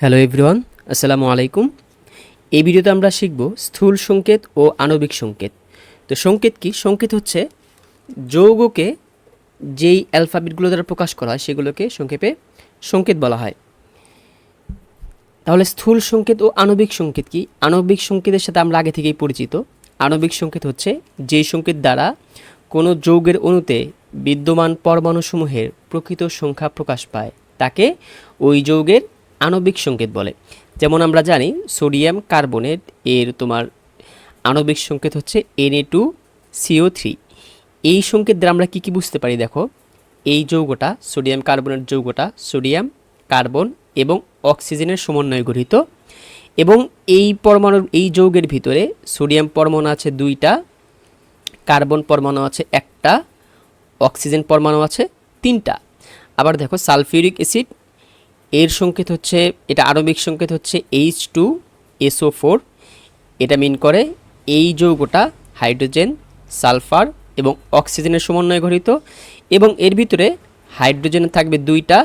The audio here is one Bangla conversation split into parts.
হ্যালো এভরিওয়ান আসসালামু আলাইকুম। এই ভিডিওতে আমরা শিখব স্থূল সংকেত ও আণবিক সংকেত। তো সংকেত কি? সংকেত হচ্ছে যৌগকে যেই অ্যালফাবেটগুলো দ্বারা প্রকাশ করা হয়, সেগুলোকে সংক্ষেপে সংকেত বলা হয়। তাহলে স্থূল সংকেত ও আণবিক সংকেত কি? আণবিক সংকেতের সাথে আমরা আগে থেকেই পরিচিত। আণবিক সংকেত হচ্ছে যেই সংকেত দ্বারা কোনো যৌগের অণুতে বিদ্যমান পরমাণুসমূহের প্রকৃত সংখ্যা প্রকাশ পায়। তাকে ওই যৌগের আণবিক সংকেত বলে। যেমন আমরা জানি, সোডিয়াম কার্বনেট এর তোমার আণবিক সংকেত হচ্ছে এনএ টু সিও থ্রি এই সংকেত দ্বারা আমরা কী কী বুঝতে পারি দেখো? এই যৌগটা সোডিয়াম কার্বনেট যৌগটা সোডিয়াম, কার্বন এবং অক্সিজেনের সমন্বয়ে গঠিত। এবং এই পরমাণুর এই যৌগের ভিতরে সোডিয়াম পরমাণু আছে দুইটা, কার্বন পরমাণু আছে একটা, অক্সিজেন পরমাণু আছে তিনটা। আবার দেখো, সালফিউরিক অ্যাসিড এর সংকেত হচ্ছে, এটা আণবিক সংকেত হচ্ছে এইচ টু এসও ফোর এটা মিন করে এই যৌগটা হাইড্রোজেন, সালফার এবং অক্সিজেনের সমন্বয়ে গঠিত এবং এর ভিতরে হাইড্রোজেন থাকবে দুইটা,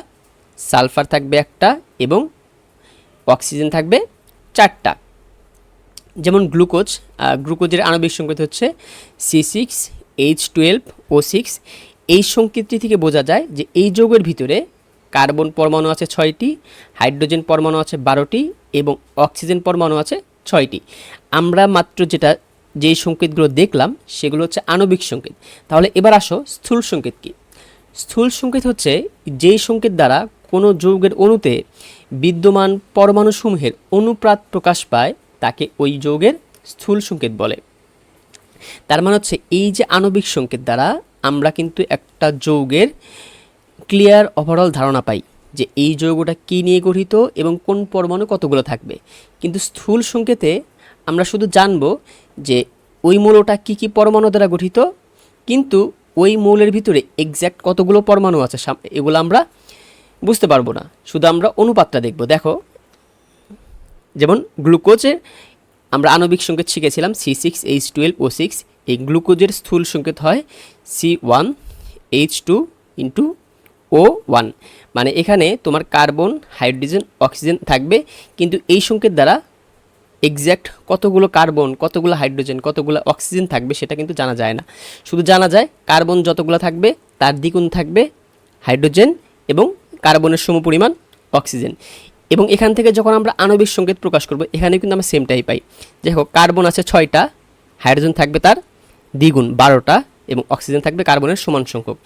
সালফার থাকবে একটা এবং অক্সিজেন থাকবে চারটা। যেমন গ্লুকোজ গ্লুকোজের আণবিক সংকেত হচ্ছে C six H twelve O six এই সংকেতটি থেকে বোঝা যায় যে এই যৌগের ভিতরে কার্বন পরমাণু আছে ছয়টি, হাইড্রোজেন পরমাণু আছে বারোটি এবং অক্সিজেন পরমাণু আছে ছয়টি। আমরা মাত্র যেটা, যেই সংকেতগুলো দেখলাম, সেগুলো হচ্ছে আণবিক সংকেত। তাহলে এবার আসো স্থূল সংকেত কী? স্থূল সংকেত হচ্ছে যেই সংকেত দ্বারা কোনো যৌগের অণুতে বিদ্যমান পরমাণুসমূহের অনুপ্রাত প্রকাশ পায়, তাকে ওই যৌগের স্থূল সংকেত বলে। তার মানে হচ্ছে এই যে আণবিক সংকেত দ্বারা আমরা কিন্তু একটা যৌগের ক্লিয়ার ওভারঅল ধারণা পাই যে এই যৌগটা কী নিয়ে গঠিত এবং কোন পরমাণু কতগুলো থাকবে। কিন্তু স্থূল সংকেতে আমরা শুধু জানব যে ওই মৌলটা কী কী পরমাণু দ্বারা গঠিত, কিন্তু ওই মৌলের ভিতরে এক্স্যাক্ট কতগুলো পরমাণু আছে এগুলো আমরা বুঝতে পারব না। শুধু আমরা অনুপাতটা দেখব। দেখো, যেমন গ্লুকোজের আমরা আণবিক সংকেত শিখেছিলাম C six H twelve O six এই গ্লুকোজের স্থূল সংকেত হয় C one H two into O one মানে এখানে তোমার কার্বন, হাইড্রোজেন, অক্সিজেন থাকবে, কিন্তু এই সংকেত দ্বারা এক্স্যাক্ট কতগুলো কার্বন, কতগুলো হাইড্রোজেন, কতগুলো অক্সিজেন থাকবে সেটা কিন্তু জানা যায় না। শুধু জানা যায় কার্বন যতগুলো থাকবে, তার দ্বিগুণ থাকবে হাইড্রোজেন এবং কার্বনের সমপরিমাণ অক্সিজেন। এবং এখান থেকে যখন আমরা আণবিক সংকেত প্রকাশ করব এখানে কিন্তু আমরা সেমটাই পাই। দেখো, কার্বন আছে ছয়টা, হাইড্রোজেন থাকবে তার দ্বিগুণ বারোটা এবং অক্সিজেন থাকবে কার্বনের সমান সংখ্যক।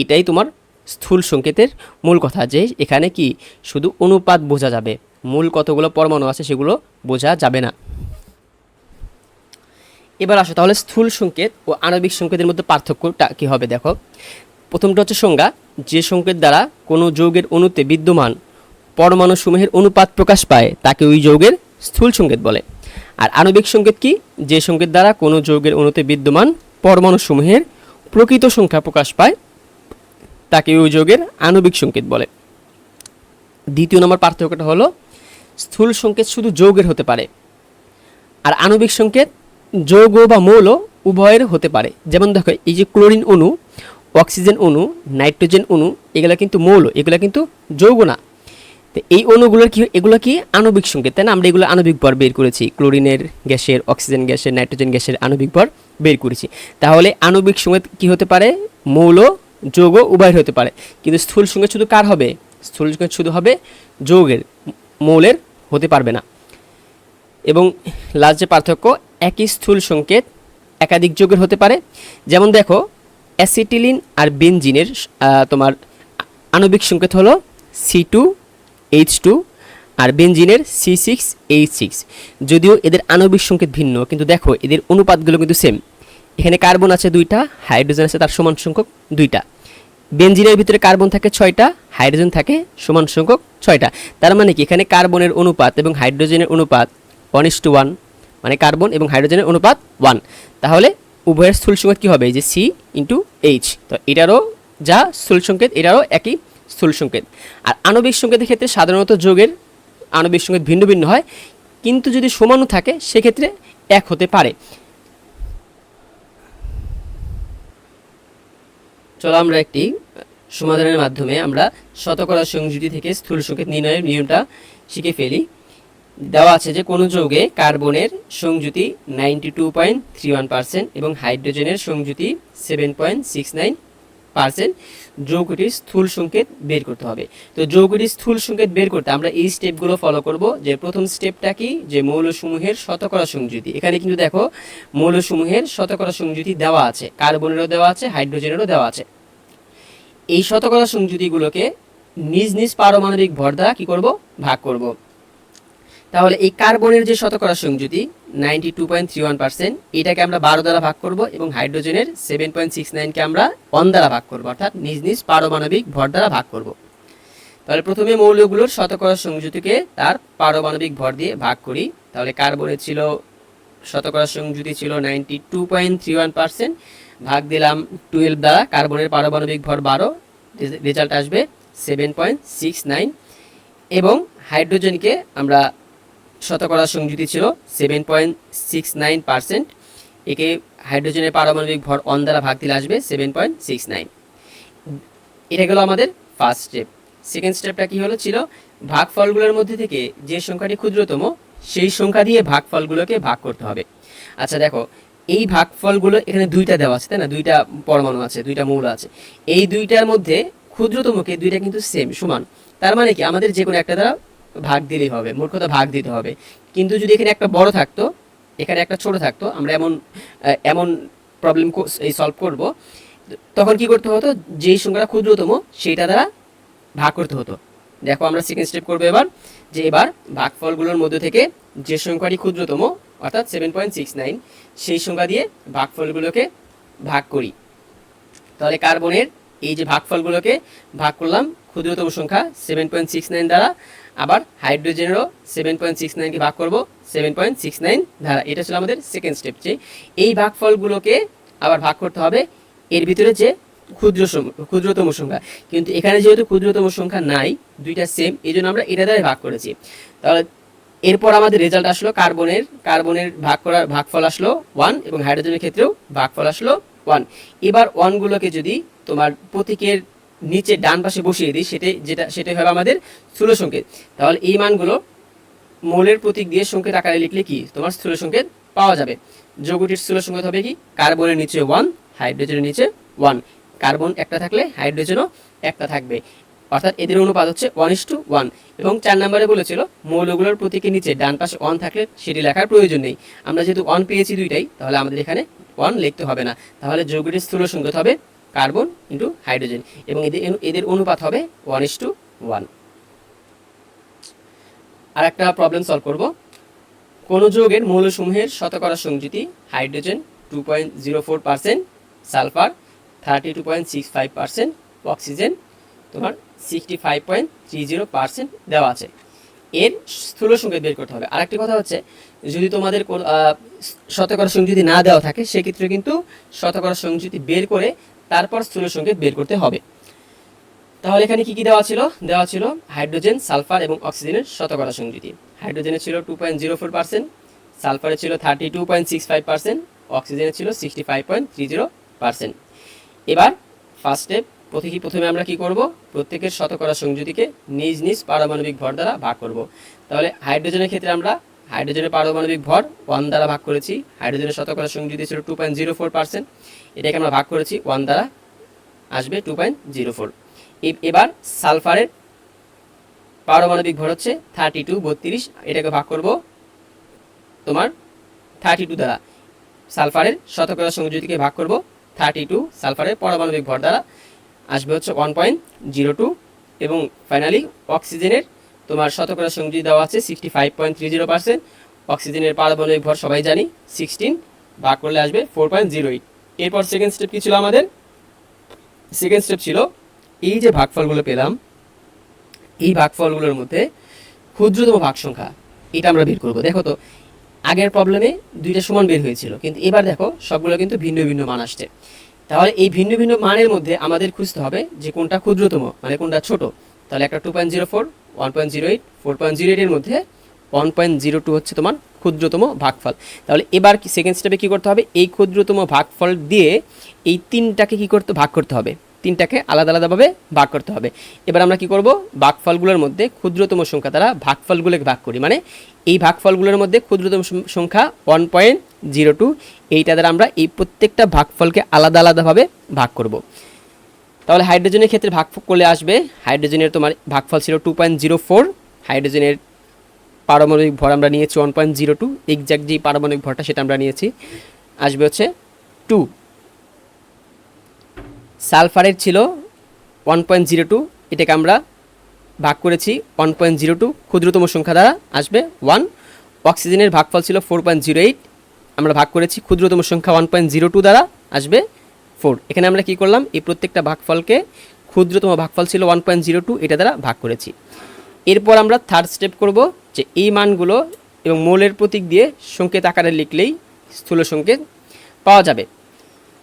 এটাই তোমার স্থূল সংকেতের মূল কথা যে এখানে কি শুধু অনুপাত বোঝা যাবে। মূল কতগুলো পরমাণু আছে সেগুলো বোঝা যাবে না। এবার আসো তাহলে স্থূল সংকেত ও আণবিক সংকেতের মধ্যে পার্থক্যটা কী হবে দেখো। প্রথমটা হচ্ছে সংজ্ঞা, যে সংকেত দ্বারা কোনো যৌগের অণুতে বিদ্যমান পরমাণুসমূহের অনুপাত প্রকাশ পায়, তাকে ওই যৌগের স্থূল সংকেত বলে। আর আণবিক সংকেত কি? যে সংকেত দ্বারা কোনো যৌগের অণুতে বিদ্যমান পরমাণুসমূহের প্রকৃত সংখ্যা প্রকাশ পায় তাকে ওই যোগের আণবিক সংকেত বলে। দ্বিতীয় নম্বর পার্থক্যটা হলো, স্থূল সংকেত শুধু যৌগের হতে পারে, আর আণবিক সংকেত যৌগ বা মৌল উভয়ের হতে পারে। যেমন দেখো, এই যে ক্লোরিন অণু, অক্সিজেন অণু, নাইট্রোজেন অণু, এগুলো কিন্তু মৌল, এগুলো কিন্তু যৌগ না। তো এই অণুগুলোর কি, এগুলো কি আণবিক সংকেত, তাই না? আমরা এগুলো আণবিক ভর বের করেছি, ক্লোরিনের গ্যাসের, অক্সিজেন গ্যাসের, নাইট্রোজেন গ্যাসের আণবিক ভর বের করেছি। তাহলে আণবিক সংকেত কি হতে পারে? মৌল যৌগ উভয়ের হতে পারে। কিন্তু স্থূল সংকেত শুধু কার হবে? স্থূল সংকেত শুধু হবে যৌগের, মৌলের হতে পারবে না। এবং লাস্ট যে পার্থক্য, একই স্থূল সংকেত একাধিক যৌগের হতে পারে। যেমন দেখো, অ্যাসিটিলিন আর বেনজিনের তোমার আণবিক সংকেত হলো সি টু এইচ টু আর বেনজিনের সি সিক্স এইচ সিক্স। যদিও এদের আণবিক সংকেত ভিন্ন, কিন্তু দেখো, এদের অনুপাতগুলো কিন্তু সেম। এখানে কার্বন আছে দুইটা, হাইড্রোজেন আছে তার সমান সংখ্যক দুইটা। বেনজিনের ভিতরে কার্বন থাকে ছয়টা, হাইড্রোজেন থাকে সমান সংখ্যক ছয়টা। তার মানে কি? এখানে কার্বনের অনুপাত এবং হাইড্রোজেনের অনুপাত ওয়ান ইস টু ওয়ান মানে কার্বন এবং হাইড্রোজেনের অনুপাত ওয়ান তাহলে উভয়ের স্থূল সংকেত কী হবে? যে সি ইন্টু এইচ তো এটারও যা স্থূল সংকেত, এটারও একই স্থূল সংকেত। আর আণবিক সংকেতের ক্ষেত্রে সাধারণত যোগের আণবিক সংকেত ভিন্ন ভিন্ন হয়, কিন্তু যদি সমানও থাকে, সেক্ষেত্রে এক হতে পারে। চলো আমরা একটি সমাধানের মাধ্যমে আমরা শতকরা সংযুক্তি থেকে স্থূল সংকেত নির্ণয়ের নিয়মটা শিখে ফেলি। দেওয়া আছে যে কোনো যৌগে কার্বনের সংযুতি ninety two point three one percent এবং হাইড্রোজেনের সংযুতি seven point six nine percent যৌগটির স্থূল সংকেত বের করতে হবে। তো যৌগটির স্থূল সংকেত বের করতে আমরা এই স্টেপগুলো ফলো করব। যে প্রথম স্টেপটা কি? যে মৌলসমূহের শতকরা সংযুতি। এখানে কিন্তু দেখো, মৌলসমূহের শতকরা সংযুতি দেওয়া আছে। কার্বনেরও দেওয়া আছে, হাইড্রোজেনেরও দেওয়া আছে। এই শতকরা সংযুতিগুলোকে নিজ নিজ পারমাণবিক ভর দ্বারা কি করব? ভাগ করব। তাহলে এই কার্বনের যে শতকরা সংযুতি ninety two point three one percent এটাকে আমরা বারো দ্বারা ভাগ করব এবং হাইড্রোজেনের সেভেন পয়েন্ট সিক্স নাইনকে আমরা ওয়ান দ্বারা ভাগ করব, অর্থাৎ নিজ নিজ পারমাণবিক ভর দ্বারা ভাগ করব। তাহলে প্রথমে মৌলগুলোর শতকরা সংযুতিকে তার পারমাণবিক ভর দিয়ে ভাগ করি। তাহলে কার্বনের ছিল, শতকরা সংযুতি ছিল ninety two point three one percent ভাগ দিলাম টুয়েলভ দ্বারা, কার্বনের পারমাণবিক ভর বারো রেজাল্ট আসবে সেভেন পয়েন্ট সিক্স নাইন এবং হাইড্রোজেনকে আমরা শতকরা সংযুতি ছিল seven point six nine percent একে হাইড্রোজেনের পারমাণবিক ভর অন দ্বারা ভাগ দিলে আসবে সেভেন পয়েন্ট সিক্স নাইন এটা গেল আমাদের ফার্স্ট স্টেপ সেকেন্ড স্টেপটা কি হলো? ছিল ভাগফলগুলোর মধ্যে থেকে যে সংখ্যাটি ক্ষুদ্রতম, সেই সংখ্যা দিয়ে ভাগফলগুলোকে ভাগ করতে হবে। আচ্ছা দেখো, এই ভাগফলগুলো এখানে দুইটা দেওয়া আছে, তাই না? দুইটা পরমাণু আছে, দুইটা মৌল আছে। এই দুইটার মধ্যে ক্ষুদ্রতমকে দুইটা কিন্তু সেম সমান। তার মানে কি? আমাদের যে কোনো একটা দ্বারা ভাগ দিলেই হবে মোট কথা ভাগ দিতে হবে। কিন্তু যদি এখানে একটা বড় থাকতো, এখানে একটা ছোট থাকতো, আমরা এমন এমন প্রবলেম এই সলভ করব, তখন কি করতে হতো? যেই সংখ্যাটা ক্ষুদ্রতম, সেইটা দ্বারা ভাগ করতে হতো। দেখো আমরা সেকেন্ড স্টেপ করব এবার, যে এবার ভাগফলগুলোর মধ্যে থেকে যে সংখ্যাটি ক্ষুদ্রতম, অর্থাৎ সেভেন পয়েন্ট সিক্স নাইন সেই সংখ্যা দিয়ে ভাগফলগুলোকে ভাগ করি। তাহলে কার্বনের এই যে ভাগফলগুলোকে ভাগ করলাম, ক্ষুদ্রতম সংখ্যা সেভেন পয়েন্ট সিক্স নাইন দ্বারা আবার হাইড্রোজেনেরও সেভেন পয়েন্ট সিক্স নাইনকে ভাগ করব সেভেন পয়েন্ট সিক্স নাইন ধারা। এটা ছিল আমাদের সেকেন্ড স্টেপ যে এই ভাগফলগুলোকে আবার ভাগ করতে হবে। এর ভিতরে যে ক্ষুদ্র ক্ষুদ্রতম সংখ্যা। কিন্তু এখানে যেহেতু ক্ষুদ্রতম সংখ্যা নাই, দুইটা সেম এই জন্য আমরা এটা দ্বারা ভাগ করেছি। তাহলে এরপর আমাদের রেজাল্ট আসলো কার্বনের কার্বনের ভাগ করার ভাগফল আসলো ওয়ান এবং হাইড্রোজেনের ক্ষেত্রেও ভাগফল আসলো ওয়ান এবার ওয়ানগুলোকে যদি তোমার প্রতীকের নিচে ডান পাশে বসিয়ে দিই, সেটাই যেটা, সেটাই হবে আমাদের স্থূল সংকেত। তাহলে এই মানগুলো মৌলের প্রতীক দিয়ে সংকেত আকারে লিখলে কি? তোমার স্থূল সংকেত পাওয়া যাবে। যৌগটির স্থূল সংকেত হবে কি? কার্বনের নিচে ওয়ান হাইড্রোজেনের নিচে ওয়ান কার্বন একটা থাকলে হাইড্রোজেনও একটা থাকবে। অর্থাৎ এদের অনুপাত হচ্ছে ওয়ান ইস টু ওয়ান এবং চার নম্বরে বলেছিল মৌলগুলোর প্রতীকের নিচে ডান পাশে ওয়ান থাকলে সেটি লেখার প্রয়োজন নেই। আমরা যেহেতু ওয়ান পেয়েছি দুইটাই, তাহলে আমাদের এখানে ওয়ান লিখতে হবে না। তাহলে যৌগটির স্থূল সংকেত হবে কার্বন ইন্টু হাইড্রোজেন এবং এদের এদের অনুপাত হবে ওয়ান ইস টু ওয়ান আর একটা প্রবলেম সলভ করব। কোন যৌগের মৌলসমূহের শতকরা সংযুতি hydrogen two point zero four percent sulphur thirty two point six five percent oxygen তোমার sixty five point three zero percent দেওয়া আছে। এর স্থূল সংকেত বের করতে হবে। আরেকটি কথা হচ্ছে, যদি তোমাদের শতকরা সংযুতি না দেওয়া থাকে, সেক্ষেত্রে কিন্তু শতকরা সংযুতি বের করে তারপর স্থূল সংকেত বের করতে হবে। তাহলে এখানে কি কি দেওয়া ছিল? দেওয়া ছিল হাইড্রোজেন, সালফার এবং অক্সিজেনের শতকরা সংযুতি হাইড্রোজেনের ছিল two point zero four percent সালফারের ছিল thirty two point six five percent অক্সিজেনের ছিল sixty five point three zero percent. এবার ফার্স্ট স্টেপ প্রথমে আমরা কি করব? প্রত্যেকের শতকরা সংযুতিকে নিজ নিজ পারমাণবিক ভর দ্বারা ভাগ করব। তাহলে হাইড্রোজেনের ক্ষেত্রে আমরা হাইড্রোজেনের পারমাণবিক ভর ওয়ান দ্বারা ভাগ করেছি। হাইড্রোজেনের শতকরা সংযুতি ছিল two point zero four percent এটাকে আমরা ভাগ করেছি ওয়ান দ্বারা, আসবে টু পয়েন্ট জিরো ফোর এবার সালফারের পারমাণবিক ভর হচ্ছে থার্টি টু বত্রিশ। এটাকে ভাগ করব তোমার থার্টি টু দ্বারা। সালফারের শতকরা সংযুতিকে ভাগ করব থার্টি টু সালফারের পারমাণবিক ভর দ্বারা। আসবে হচ্ছে ওয়ান পয়েন্ট জিরো টু এবং ফাইনালি অক্সিজেনের তোমার শতকরা সংযুতি দেওয়া আছে sixty five point three zero percent অক্সিজেনের পারমাণবিক ভর সবাই জানি সিক্সটিন ভাগ করলে আসবে ফোর পয়েন্ট জিরো এইট এরপর সেকেন্ড স্টেপ কী ছিল আমাদের? সেকেন্ড স্টেপ ছিল, এই যে ভাগফলগুলো পেলাম, এই ভাগফলগুলোর মধ্যে ক্ষুদ্রতম ভাগ সংখ্যা এটা আমরা বের করব। দেখো তো, আগের প্রবলেমে দুইটা সমান বের হয়েছিল, কিন্তু এবার দেখো, সবগুলো কিন্তু ভিন্ন ভিন্ন মান আসছে। তাহলে এই ভিন্ন ভিন্ন মানের মধ্যে আমাদের খুঁজতে হবে যে কোনটা ক্ষুদ্রতম মানে কোনটা ছোট। তাহলে একটা two point zero four one point zero eight four point zero এইটের মধ্যে ওয়ান পয়েন্ট জিরো টু হচ্ছে তোমার ক্ষুদ্রতম ভাগফল। তাহলে এবার সেকেন্ড স্টেপে কী করতে হবে? এই ক্ষুদ্রতম ভাগফল দিয়ে এই তিনটাকে কী করতে, ভাগ করতে হবে। তিনটাকে আলাদা আলাদাভাবে ভাগ করতে হবে। এবার আমরা কি করব? ভাগফলগুলোর মধ্যে ক্ষুদ্রতম সংখ্যা দ্বারা ভাগফলগুলোকে ভাগ করি। মানে এই ভাগফলগুলোর মধ্যে ক্ষুদ্রতম সংখ্যা ওয়ান পয়েন্ট জিরো টু এইটা দ্বারা আমরা এই প্রত্যেকটা ভাগফলকে আলাদা আলাদাভাবে ভাগ করব। তাহলে হাইড্রোজেনের ক্ষেত্রে ভাগ করলে আসবে। হাইড্রোজেনের তোমার ভাগফল ছিল টু পয়েন্ট জিরো ফোর হাইড্রোজেনের পারমাণবিক ভর আমরা নিয়েছি one point zero two exact যে পারমাণবিক ভরটা সেটা আমরা নিয়েছি। আসবে হচ্ছে টু সালফারের ছিল ওয়ান পয়েন্ট জিরো টু এটাকে আমরা ভাগ করেছি ওয়ান পয়েন্ট জিরো টু ক্ষুদ্রতম সংখ্যা দ্বারা আসবে ওয়ান অক্সিজেনের ভাগফল ছিল ফোর পয়েন্ট জিরো এইট আমরা ভাগ করেছি ক্ষুদ্রতম সংখ্যা ওয়ান পয়েন্ট জিরো টু দ্বারা, আসবে ফোর। এখানে আমরা কি করলাম? এই প্রত্যেকটা ভাগফলকে ক্ষুদ্রতম ভাগফল ছিল ওয়ান পয়েন্ট জিরো টু এটা দ্বারা ভাগ করেছি। এরপর আমরা থার্ড স্টেপ করব, যে এই মানগুলো এবং মোলের প্রতীক দিয়ে সংকেত আকারে লিখলেই স্থূল সংকেত পাওয়া যাবে।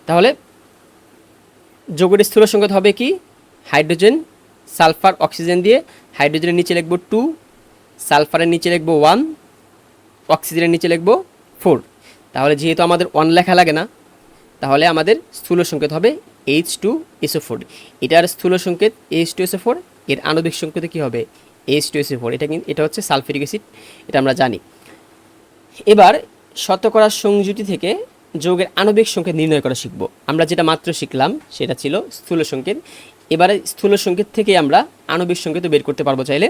তাহলে যোগের স্থূল সংকেত হবে কি? হাইড্রোজেন, সালফার, অক্সিজেন দিয়ে হাইড্রোজেনের নিচে লিখব টু সালফারের নিচে লিখব ওয়ান অক্সিজেনের নিচে লিখব ফোর তাহলে যেহেতু আমাদের ওয়ান লেখা লাগে না তাহলে আমাদের স্থূল সংকেত হবে এইচ টু এসও ফোর এটার স্থূল সংকেত এইচ টু এসও ফোর এর আণবিক সংকেতে কী হবে? এইচ টু এসও ফোর এটা কিন্তু, এটা হচ্ছে সালফিরিক অ্যাসিড, এটা আমরা জানি। এবার শতকরা সংযুতি থেকে যোগের আণবিক সংকেত নির্ণয় করা শিখব। আমরা যেটা মাত্র শিখলাম, সেটা ছিল স্থূল সংকেত। এবারে স্থূল সংকেত থেকে আমরা আণবিক সংকেত বের করতে পারব চাইলে।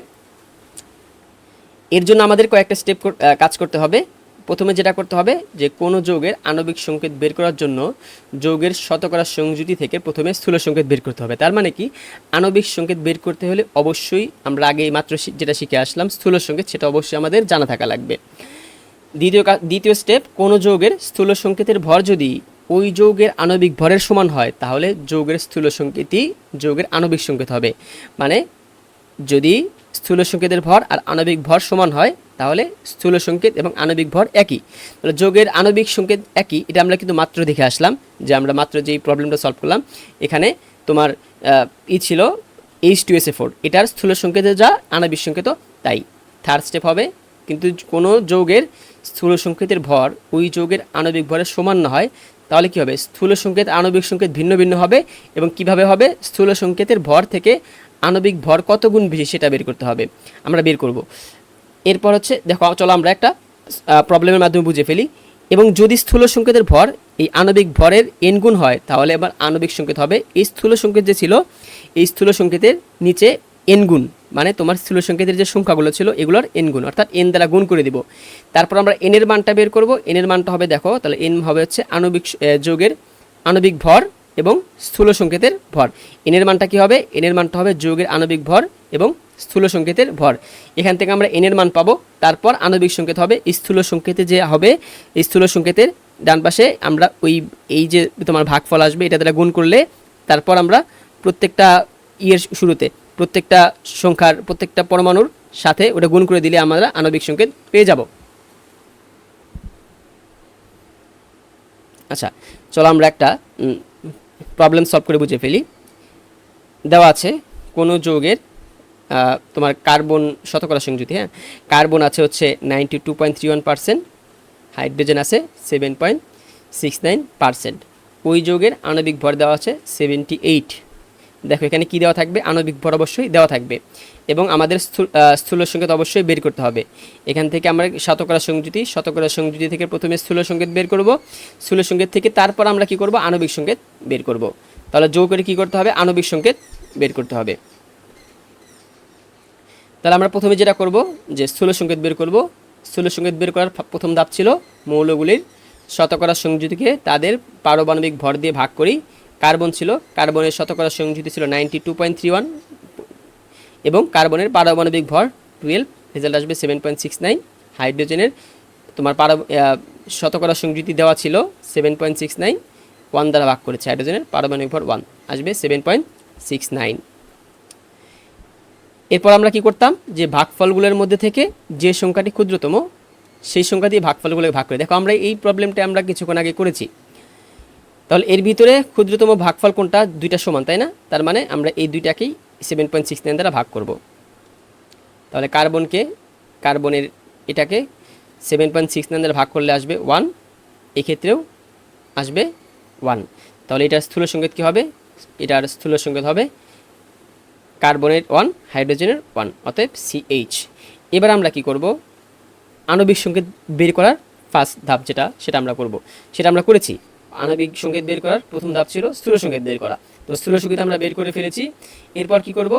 এর জন্য আমাদের কয়েকটা স্টেপ কাজ করতে হবে। প্রথমে যেটা করতে হবে যে কোনো যৌগের আণবিক সংকেত বের করার জন্য যৌগের শতকরা সংযুতি থেকে প্রথমে স্থূল সংকেত বের করতে হবে। তার মানে কি? আণবিক সংকেত বের করতে হলে অবশ্যই আমরা আগে মাত্র যেটা শিখে আসলাম, স্থূল সংকেত, সেটা অবশ্যই আমাদের জানা থাকা লাগবে। দ্বিতীয় দ্বিতীয় স্টেপ কোনো যৌগের স্থূল সংকেতের ভর যদি ওই যৌগের আণবিক ভরের সমান হয়, তাহলে যৌগের স্থূল সংকেতই যৌগের আণবিক সংকেত হবে। মানে যদি স্থূল সংকেতের ভর আর আণবিক ভর সমান হয় তাহলে স্থূল সংকেত এবং আণবিক ভর একই। তাহলে যোগের আণবিক সংকেত একই, এটা আমরা কিন্তু মাত্র দেখে আসলাম যে আমরা মাত্র যেই প্রবলেমটা সলভ করলাম, এখানে তোমার ই ছিল H two S A four এটার স্থূল সংকেতে যা, আণবিক সংকেতও তাই। থার্ড স্টেপ হবে, কিন্তু কোনো যৌগের স্থূল সংকেতের ভর ওই যৌগের আণবিক ভরের সমান না হয়, তাহলে কি হবে? স্থূল সংকেত, আণবিক সংকেত ভিন্ন ভিন্ন হবে এবং কীভাবে হবে? স্থূল সংকেতের ভর থেকে আণবিক ভর কত গুণ বেশি সেটা বের করতে হবে। আমরা বের করব। এরপর হচ্ছে, দেখো, চলো আমরা একটা প্রবলেমের মাধ্যমে বুঝে ফেলি। এবং যদি স্থূল সংকেতের ভর, এই আণবিক ভরের এন গুণ হয়, তাহলে এবার আণবিক সংকেত হবে। এই স্থূল সংকেত যে ছিল, এই স্থূল সংকেতের নিচে এন গুণ মানে তোমার স্থূল সংকেতের যে সংখ্যাগুলো ছিল, এগুলোর এন গুণ, অর্থাৎ এন দ্বারা গুণ করে দিব। তারপর আমরা এনের মানটা বের করব। এনের মানটা হবে, দেখো, তাহলে এন হবে হচ্ছে আণবিক যোগের আণবিক ভর এবং স্থূল সংকেতের ভর। এনের মানটা কি হবে? এনের মানটা হবে যোগের আণবিক ভর এবং স্থূল সংকেতের ভর। এখান থেকে আমরা এনের মান পাবো। তারপর আণবিক সংকেত হবে স্থূল সংকেতে যে হবে, স্থূল সংকেতের ডান পাশে আমরা ওই, এই যে তোমার ভাগফল আসবে, এটা দ্বারা গুণ করলে তারপর আমরা প্রত্যেকটা ইয়ের শুরুতে, প্রত্যেকটা সংখ্যার, প্রত্যেকটা পরমাণুর সাথে ওটা গুণ করে দিলে আমরা আণবিক সংকেত পেয়ে যাব। আচ্ছা চলো আমরা একটা প্রবলেম সলভ করে বুঝে ফেলি। দেওয়া আছে কোনো যৌগের তোমার কার্বন শতকরা সংযুতি হ্যাঁ? কার্বন আছে হচ্ছে ninety two point three one percent hydrogen আছে seven point six nine percent ওই যৌগের আণবিক ভর দেওয়া আছে সেভেন্টি এইট দেখো, এখানে কি দেওয়া থাকবে? আণবিক ভর অবশ্যই দেওয়া থাকবে। এবং আমাদের স্থূল সংকেত অবশ্যই বের করতে হবে। এখান থেকে আমরা শতকরা সংযুতি শতকরা সংযুতি থেকে প্রথমে স্থূল সংকেত বের করব। স্থূল সংকেত থেকে তারপর আমরা কি করব? আণবিক সংকেত বের করব। তাহলে যৌগের কি করতে হবে? আণবিক সংকেত বের করতে হবে। তাহলে আমরা প্রথমে যেটা করব, যে স্থূল সংকেত বের করব। স্থূল সংকেত বের করার প্রথম ধাপ ছিল মৌলগুলির শতকরা সংযুতিকে তাদের পারমাণবিক ভর দিয়ে ভাগ করি। কার্বন ছিল, কার্বনের শতকরা সংযুতি ছিল ninety two point three one এবং কার্বনের পারমাণবিক ভর টুয়েলভ, রেজাল্ট আসবে সেভেন পয়েন্ট সিক্স নাইন। হাইড্রোজেনের তোমার পার শতকরা সংযুতি দেওয়া ছিল seven point six nine, one দ্বারা ভাগ করেছে হাইড্রোজেনের পারমাণবিক ভর ওয়ান, আসবে সেভেন পয়েন্ট সিক্স নাইন। এরপর আমরা কি করতাম? যে ভাগফলগুলোর মধ্যে থেকে যে সংখ্যাটি ক্ষুদ্রতম, সেই সংখ্যা দিয়ে ভাগফলগুলোকে ভাগ করে। দেখো, আমরা এই প্রবলেমটা আমরা কিছুক্ষণ আগে করেছি। তাহলে এর ভিতরে ক্ষুদ্রতম ভাগফল কোনটা? দুইটা সমান, তাই না? তার মানে আমরা এই দুইটাকেই সেভেন পয়েন্ট সিক্স নাইন দ্বারা ভাগ করব। তাহলে কার্বনকে কার্বনের এটাকে সেভেন পয়েন্ট সিক্স নাইন দ্বারা ভাগ করলে আসবে ওয়ান এক্ষেত্রেও আসবে ওয়ান তাহলে এটার স্থূল সংকেত কী হবে? এটার স্থূল সংকেত হবে কার্বনের ওয়ান, হাইড্রোজেনের ওয়ান, অতএব সিএইচ এবার আমরা কি করব? আণবিক সংকেত বের করার ফার্স্ট ধাপ যেটা, সেটা আমরা করব। সেটা আমরা করেছি। আণবিক সংকেত বের করার প্রথম ধাপ ছিল স্থূল সংকেত বের করা। তো স্থূল সংকেত আমরা বের করে ফেলেছি। এরপর কি করব?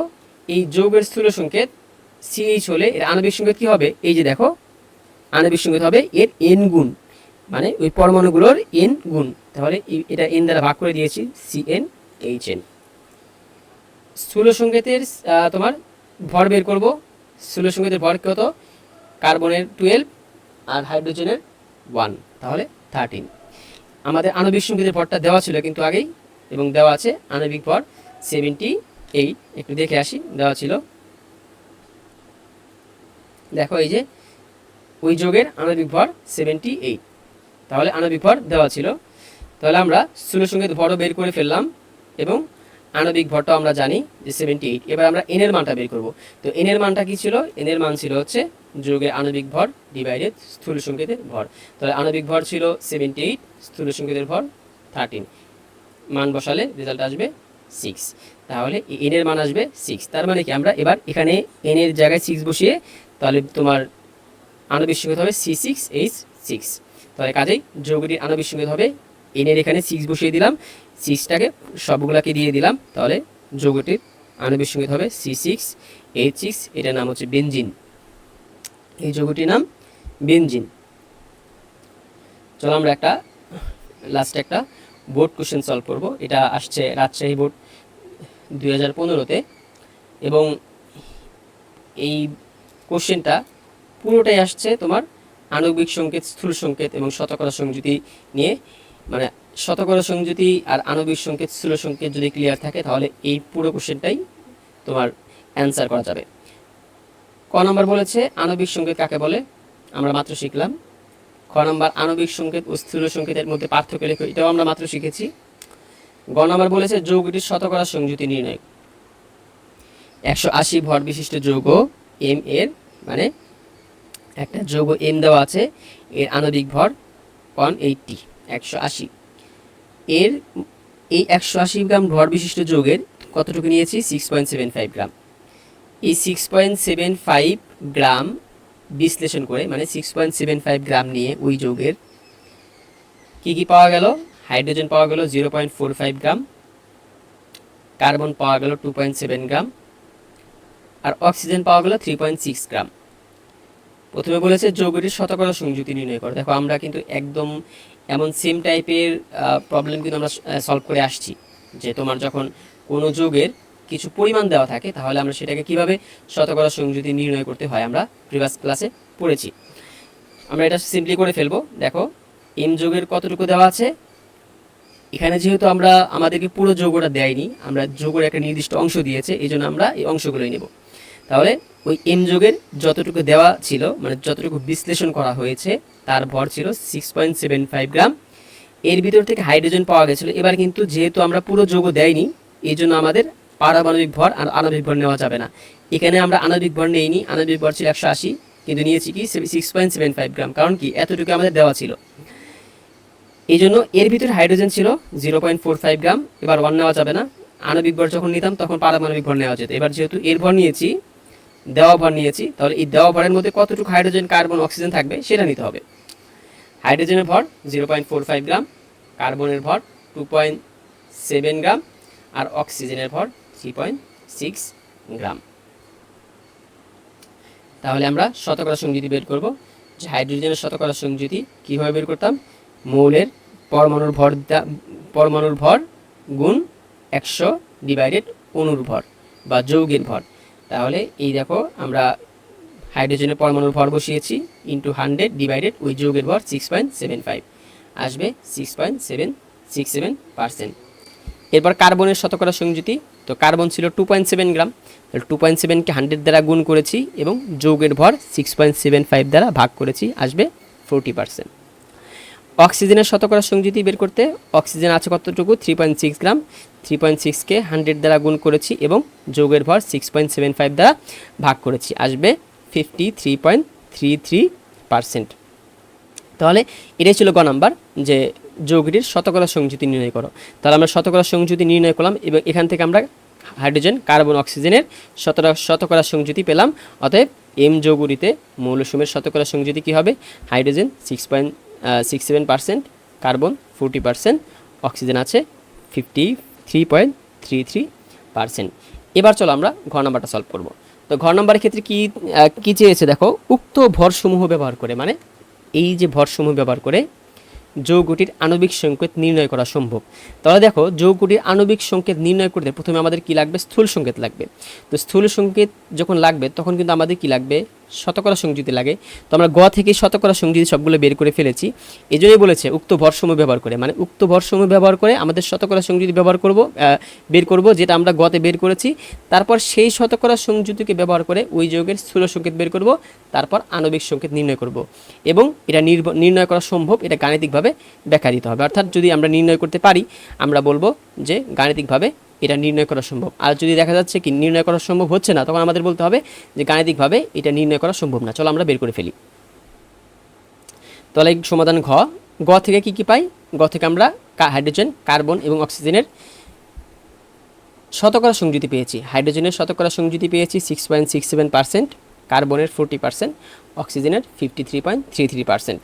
এই যৌগের স্থূল সংকেত সিএইচ হলে এর আণবিক সংকেত কী হবে? এই যে দেখো, আণবিক সংকেত হবে এর এন গুণ মানে ওই পরমাণুগুলোর এন গুণ। তাহলে এটা এন দ্বারা ভাগ করে দিয়েছি সি এন এইচ এন স্থূল সংকেতের তোমার ভর বের করব। স্থূল সংকেতের ভর কত? কার্বনের টুয়েলভ আর হাইড্রোজেনের ওয়ান তাহলে থার্টিন আমাদের আণবিক সংকেতের ভরটা দেওয়া ছিল কিন্তু আগেই, এবং দেওয়া আছে আণবিক ভর সেভেন্টি এইট একটু দেখে আসি, দেওয়া ছিল। দেখো এই যে, ওই যোগের আণবিক ভর সেভেন্টি এইট তাহলে আণবিক ভর দেওয়া ছিল। তাহলে আমরা স্থূল সংকেত ভরও বের করে ফেললাম, এবং আণবিক ভরটা আমরা জানি যে সেভেন্টি এইট এবার আমরা এনের মানটা বের করব। তো এনের মানটা কি ছিল? এনের মান ছিল হচ্ছে যোগের আণবিক ভর ডিভাইডেড স্থূল সংকেতের ভর। তাহলে আণবিক ভর ছিল সেভেন্টি এইট স্থূল সংকেতের ভর থার্টিন মান বসালে রেজাল্ট আসবে সিক্স তাহলে এনের মান আসবে সিক্স তার মানে কি? আমরা এবার এখানে এনের জায়গায় সিক্স বসিয়ে তাহলে তোমার আণবিক সংকেত হবে সি সিক্স এইচ সিক্স তাহলে কাজেই যৌগটির আণবিক সংকেত হবে এনের এখানে সিক্স বসিয়ে দিলাম। সিক্সটাকে সবগুলোকে দিয়ে দিলাম। তাহলে যৌগটির আণবিক হবে সি সিক্স এইচ সিক্স এটার নাম হচ্ছে বেঞ্জিন এই যৌগটির নাম বেনজিন। চলো আমরা একটা লাস্টে একটা বোর্ড কোশ্চেন সলভ করব। এটা আসছে রাজশাহী বোর্ড দুই হাজার পনেরোতে। এবং এই কোশ্চেনটা পুরোটাই আসছে তোমার আণবিক সংকেত, স্থূল সংকেত এবং শতকরা সংযুতি নিয়ে। মানে শতকরা সংযুতি আর আণবিক সংকেত, স্থূল সংকেত যদি ক্লিয়ার থাকে, তাহলে এই পুরো কোশ্চেনটাই তোমার অ্যান্সার করা যাবে। ক নম্বর বলেছে, আণবিক সংকেত কাকে বলে? আমরা মাত্র শিখলাম। খ নম্বর, আণবিক সংকেত ও স্থূল সংকেতের মধ্যে পার্থক্য লেখো, এটাও আমরা মাত্র শিখেছি। গ নম্বর বলেছে, যৌগটির শতকরা সংযুতি নির্ণয়। একশো আশি ভর বিশিষ্ট যৌগ এম এর মানে একটা যৌগ এম দেওয়া আছে, এর আণবিক ভর ওয়ান এইটটি, একশো আশি। এর এই একশো আশি গ্রাম ভর বিশিষ্ট যৌগের কতটুকু নিয়েছি? Six point seven five gram. এই six point seven five gram বিশ্লেষণ করে মানে six point seven five gram নিয়ে ওই যৌগের কী কী পাওয়া গেল? হাইড্রোজেন পাওয়া গেল zero point four five gram, carbon পাওয়া গেল টু পয়েন্ট সেভেন গ্রাম, আর অক্সিজেন পাওয়া গেল থ্রি পয়েন্ট সিক্স গ্রাম। প্রথমে বলেছে যৌগটির শতকরা সংযুক্তি নির্ণয় করো। দেখো, আমরা কিন্তু একদম এমন সেম টাইপের প্রবলেম কিন্তু আমরা সলভ করে আসছি। যে তোমার যখন কোনো যোগের কিছু পরিমাণ দেওয়া থাকে, তাহলে আমরা সেটাকে কীভাবে শতকরা সংযুতি নির্ণয় করতে হয় আমরা প্রিভিয়াস ক্লাসে পড়েছি। আমরা এটা সিম্পলি করে ফেলব। দেখো এম যোগের কতটুকু দেওয়া আছে? এখানে যেহেতু আমরা আমাদেরকে পুরো যোগটা দেয়নি, আমরা যোগের একটা নির্দিষ্ট অংশ দিয়েছে, এই জন্য আমরা এই অংশগুলোই নেব। তাহলে ওই এম যোগের যতটুকু দেওয়া ছিল মানে যতটুকু বিশ্লেষণ করা হয়েছে, তার ভর ছিল six point seven five gram. এর ভিতর থেকে হাইড্রোজেন পাওয়া গেছিল। এবার কিন্তু যেহেতু আমরা পুরো যৌগ দেয়নি এই জন্য আমাদের পারমাণবিক ভর আর আণবিক ভর নেওয়া যাবে না। এখানে আমরা আণবিক ভর নেইনি, আণবিক ভর ছিল একশো আশি, কিন্তু নিয়েছি কি six point seven five gram, কারণ কি এতটুকু আমাদের দেওয়া ছিল। এই জন্য এর ভিতরে হাইড্রোজেন ছিল zero point four five gram, এবার ওয়ান নেওয়া যাবে না। আণবিক ভর যখন নিতাম, তখন পারমাণবিক ভর নেওয়া যেত। এবার যেহেতু এর ভর নিয়েছি দেওয়া ভর নিয়েছি, তাহলে এই দেওয়া ভরের মধ্যে কতটুকু হাইড্রোজেন কার্বন অক্সিজেন থাকবে সেটা নিতে হবে। হাইড্রোজেনের ভর zero point four five gram কার্বনের ভর টু পয়েন্ট সেভেন গ্রাম আর অক্সিজেনের ভর থ্রি পয়েন্ট সিক্স গ্রাম তাহলে আমরা শতকরা সংযুতি বের করব। যে হাইড্রোজেনের শতকরা সংযুতি কীভাবে বের করতাম? মৌলের পরমাণুর ভর পরমাণুর ভর গুণ একশো ডিভাইডেড অণুর ভর বা যৌগের ভর। তাহলে এই দেখো আমরা হাইড্রোজেনের পরমাণুর ভর বসিয়েছি ইন্টু হান্ড্রেড ডিভাইডেড ওই যৌগের ভর সিক্স পয়েন্ট সেভেন ফাইভ আসবে six point seven six seven percent এরপর কার্বনের শতকরা সংযুতি, তো কার্বন ছিল টু পয়েন্ট সেভেন গ্রাম, তাহলে টু পয়েন্ট সেভেনকে হান্ড্রেড দ্বারা গুণ করেছি এবং যৌগের ভর সিক্স পয়েন্ট সেভেন ফাইভ দ্বারা ভাগ করেছি, আসবে ফোরটি পার্সেন্ট অক্সিজেনের শতকরা সংযুতি বের করতে অক্সিজেন আছে কতটুকু? Three point six gram. Three point সিক্সকে hundred দ্বারা গুণ করেছি এবং যৌগের ভর সিক্স পয়েন্ট সেভেন ফাইভ দ্বারা ভাগ করেছি, আসবে fifty three point three three percent. তাহলে এটাই ছিল গ নাম্বার, যে যৌগটির শতকরা সংযুতি নির্ণয় করো। তাহলে আমরা শতকরা সংযুতি নির্ণয় করলাম এবং এখান থেকে আমরা হাইড্রোজেন, কার্বন, অক্সিজেনের শতকরা শতকরা সংযুতি পেলাম। অতএব এম যৌগটিতে মৌলসমূহের শতকরা সংযুতি কী হবে? Hydrogen six point six seven percent, carbon forty percent, oxygen আছে fifty three point three three percent এবার চলো আমরা ঘর নাম্বারটা সলভ করব। তো ঘর নাম্বারের ক্ষেত্রে কি কি চেয়েছে দেখো? উক্ত ভরসমূহ ব্যবহার করে মানে এই যে ভরসমূহ ব্যবহার করে যৌগটির আণবিক সংকেত নির্ণয় করা সম্ভব। তাহলে দেখো, যৌগটির আণবিক সংকেত নির্ণয় করতে প্রথমে আমাদের কি লাগবে? স্থূল সংকেত লাগবে। তো স্থূল সংকেত যখন লাগবে, তখন কিন্তু আমাদের কি লাগবে? শতকরা সংযুতি লাগে। তো আমরা গ থেকে শতকরা সংযুতি সবগুলো বের করে ফেলেছি। এই জন্যই বলেছে উক্ত ভরসমূহ ব্যবহার করে। মানে উক্ত ভরসমূহ ব্যবহার করে আমাদের শতকরা সংযুতি ব্যবহার করব বের করব, যেটা আমরা গতে বের করেছি। তারপর সেই শতকরা সংযুতিকে ব্যবহার করে ওই যৌগের স্থূল সংকেত বের করব, তারপর আণবিক সংকেত নির্ণয় করব। এবং এটা নির্ণয় করা সম্ভব, এটা গাণিতিকভাবে ব্যাখ্যা দিতে হবে। অর্থাৎ যদি আমরা নির্ণয় করতে পারি, আমরা বলব যে গাণিতিকভাবে এটা নির্ণয় করা সম্ভব। আর যদি দেখা যাচ্ছে কি নির্ণয় করা সম্ভব হচ্ছে না, তখন আমাদের বলতে হবে যে গাণিতিকভাবে এটা নির্ণয় করা সম্ভব না। চলো আমরা বের করে ফেলি। তাহলে সমাধান ঘ। গ থেকে কি কি পাই? গ থেকে আমরা হাইড্রোজেন, কার্বন এবং অক্সিজেনের শতকরা সংযুতি পেয়েছি। হাইড্রোজেনের শতকরা সংযুতি পেয়েছি six point six seven percent কার্বনের ফোরটি পার্সেন্ট অক্সিজেনের fifty three point three three percent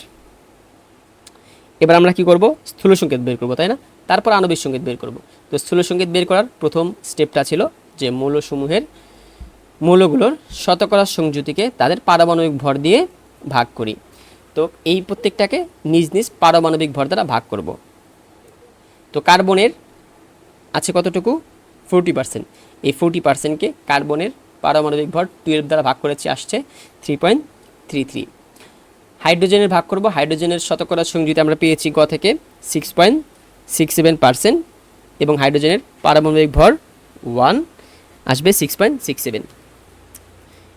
এবার আমরা কি করব? স্থূল সংকেত বের করব, তাই না? তারপর আণবিক সংকেত বের করব। তো স্থূল সংকেত বের করার প্রথম স্টেপটা ছিল যে মৌলসমূহের মৌলগুলোর শতকরা সংযুতিকে তাদের পারমাণবিক ভর দিয়ে ভাগ করি। তো এই প্রত্যেকটাকে নিজ নিজ পারমাণবিক ভর দ্বারা ভাগ করব। তো কার্বনের আছে কতটুকু? ফোরটি পার্সেন্ট এই ফোরটি পার্সেন্টকে কার্বনের পারমাণবিক ভর টুয়েলভ দ্বারা ভাগ করেছে, আসছে থ্রি পয়েন্ট থ্রি থ্রি হাইড্রোজেনের ভাগ করব। হাইড্রোজেনের শতকরা সংযুতি আমরা পেয়েছি গ থেকে? Six point six seven percent এবং হাইড্রোজেনের পারমাণবিক ভর ওয়ান আসবে সিক্স পয়েন্ট সিক্স সেভেন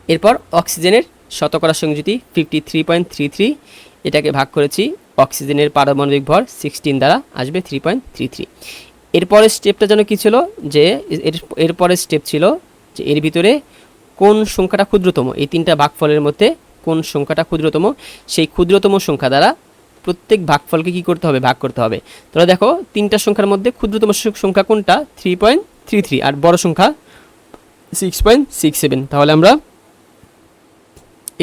এরপর অক্সিজেনের শতকরা সংযুতি fifty three point three three এটাকে ভাগ করেছি অক্সিজেনের পারমাণবিক ভর সিক্সটিন দ্বারা আসবে থ্রি পয়েন্ট থ্রি থ্রি এরপরের স্টেপটা যেন কী ছিল, যে এর, এরপরের স্টেপ ছিল যে এর ভিতরে কোন সংখ্যাটা ক্ষুদ্রতম, এই তিনটা ভাগফলের মধ্যে কোন সংখ্যাটা ক্ষুদ্রতম, সেই ক্ষুদ্রতম সংখ্যা দ্বারা প্রত্যেক ভাগফলকে কী করতে হবে? ভাগ করতে হবে। তাহলে দেখো, তিনটা সংখ্যার মধ্যে ক্ষুদ্রতম সংখ্যা কোনটা? থ্রি পয়েন্ট থ্রি থ্রি আর বড় সংখ্যা সিক্স পয়েন্ট সিক্স সেভেন তাহলে আমরা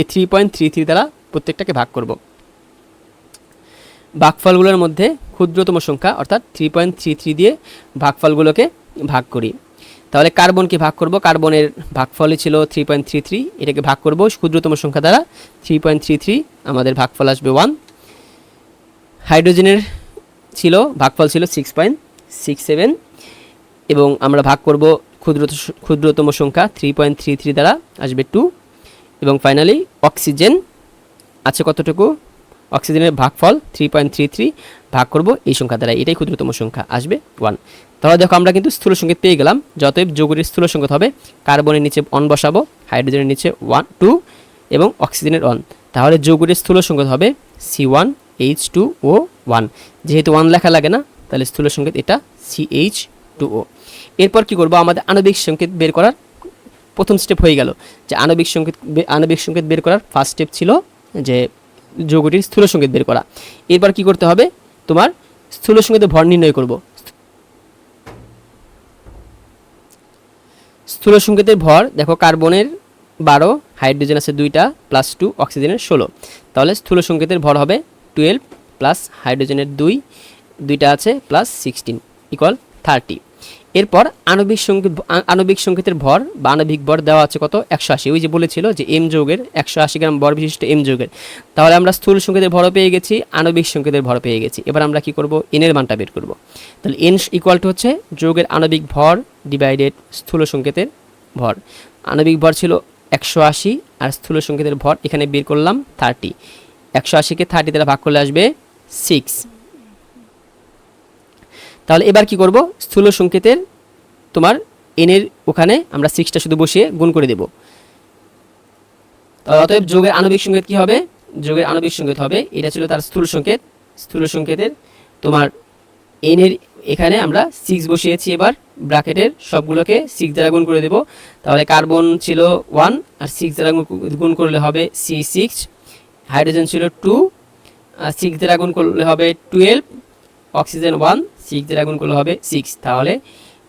এই থ্রি পয়েন্ট থ্রি থ্রি দ্বারা প্রত্যেকটাকে ভাগ করব। ভাগফলগুলোর মধ্যে ক্ষুদ্রতম সংখ্যা অর্থাৎ থ্রি পয়েন্ট থ্রি থ্রি দিয়ে ভাগফলগুলোকে ভাগ করি। তাহলে কার্বনকে ভাগ করব। কার্বনের ভাগফলই ছিল থ্রি পয়েন্ট থ্রি থ্রি এটাকে ভাগ করব। ক্ষুদ্রতম সংখ্যা দ্বারা থ্রি পয়েন্ট থ্রি থ্রি আমাদের ভাগফল আসবে ওয়ান হাইড্রোজেনের ছিল, ভাগফল ছিল সিক্স পয়েন্ট সিক্স সেভেন এবং আমরা ভাগ করব ক্ষুদ্র ক্ষুদ্রতম সংখ্যা থ্রি পয়েন্ট থ্রি থ্রি দ্বারা আসবে টু এবং ফাইনালি অক্সিজেন আছে কতটুকু? অক্সিজেনের ভাগফল থ্রি পয়েন্ট থ্রি থ্রি ভাগ করব এই সংখ্যা দ্বারা, এটাই ক্ষুদ্রতম সংখ্যা, আসবে ওয়ান তাহলে দেখো আমরা কিন্তু স্থূল সংকেত পেয়ে গেলাম যতএব যৌগের স্থূল সংকেত হবে, কার্বনের নিচে অন বসাবো, হাইড্রোজেনের নিচে ওয়ান টু এবং অক্সিজেনের অন তাহলে যৌগের স্থূল সংকেত হবে C one H two O one যেহেতু ওয়ান লেখা লাগে না, তাহলে স্থূল সংকেত এটা সি এইচ টু ও এরপর কি করব? আমাদের আণবিক সংকেত বের করার প্রথম স্টেপ হয়ে গেল। যে আণবিক সংকেত আণবিক সংকেত বের করার ফার্স্ট স্টেপ ছিল যে যৌগটির স্থূল সংকেত বের করা। এরপর কি করতে হবে? তোমার স্থূল সংকেতের ভর নির্ণয় করব। স্থূল সংকেতের ভর, দেখো কার্বনের বারো, হাইড্রোজেন আছে দুইটা প্লাস টু অক্সিজেনের ষোলো। তাহলে স্থূল সংকেতের ভর হবে টুয়েলভ প্লাস হাইড্রোজেনের দুই, দুইটা আছে প্লাস সিক্সটিন ইকুয়াল থার্টি এরপর আণবিক সংকেত আণবিক সংকেতের ভর বা আণবিক ভর দেওয়া আছে কত? একশো আশি। ওই যে বলেছিল যে এম যৌগের একশো আশি গ্রাম ভর বিশিষ্ট এম যৌগের। তাহলে আমরা স্থূল সংকেতের ভরও পেয়ে গেছি, আণবিক সংকেতের ভর পেয়ে গেছি। এবার আমরা কি করব? এনের মানটা বের করব। তাহলে এন ইকুয়াল টু হচ্ছে যৌগের আণবিক ভর ডিভাইডেড স্থূল সংকেতের ভর। আণবিক ভর ছিল একশো আশি আর স্থূল সংকেতের ভর এখানে বের করলাম থার্টি একশো আশিকে থার্টি দ্বারা ভাগ করলে আসবে সিক্স তাহলে এবার কি করব? স্থূল সংকেতের তোমার এনের ওখানে আমরা সিক্সটা শুধু বসিয়ে গুণ করে দেব। অতএব যোগের আণবিক সংকেত কি হবে? যোগের আণবিক সংকেত হবে, এটা ছিল তার স্থূল সংকেত। স্থূল সংকেতের তোমার এনের এখানে আমরা সিক্স বসিয়েছি এবার, ব্র্যাকেটের সবগুলোকে সিক্স দ্বারা গুণ করে দেব। তাহলে কার্বন ছিল ওয়ান আর সিক্স দ্বারা গুণ- গুণ করলে হবে সি সিক্স হাইড্রোজেন ছিল টু সিক্স গুণ করলে হবে টুয়েলভ অক্সিজেন ওয়ান সিক্স দিয়ে করলে হবে সিক্স তাহলে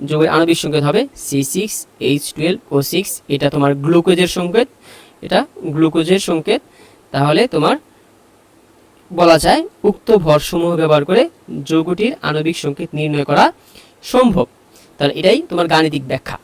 যৌগের আণবিক সংকেত হবে C six H twelve O six এটা তোমার গ্লুকোজের সংকেত, এটা গ্লুকোজের সংকেত। তাহলে তোমার বলা যায় উক্ত ভরসমূহ ব্যবহার করে যৌগটির আণবিক সংকেত নির্ণয় করা সম্ভব। তাহলে এটাই তোমার গাণিতিক ব্যাখ্যা।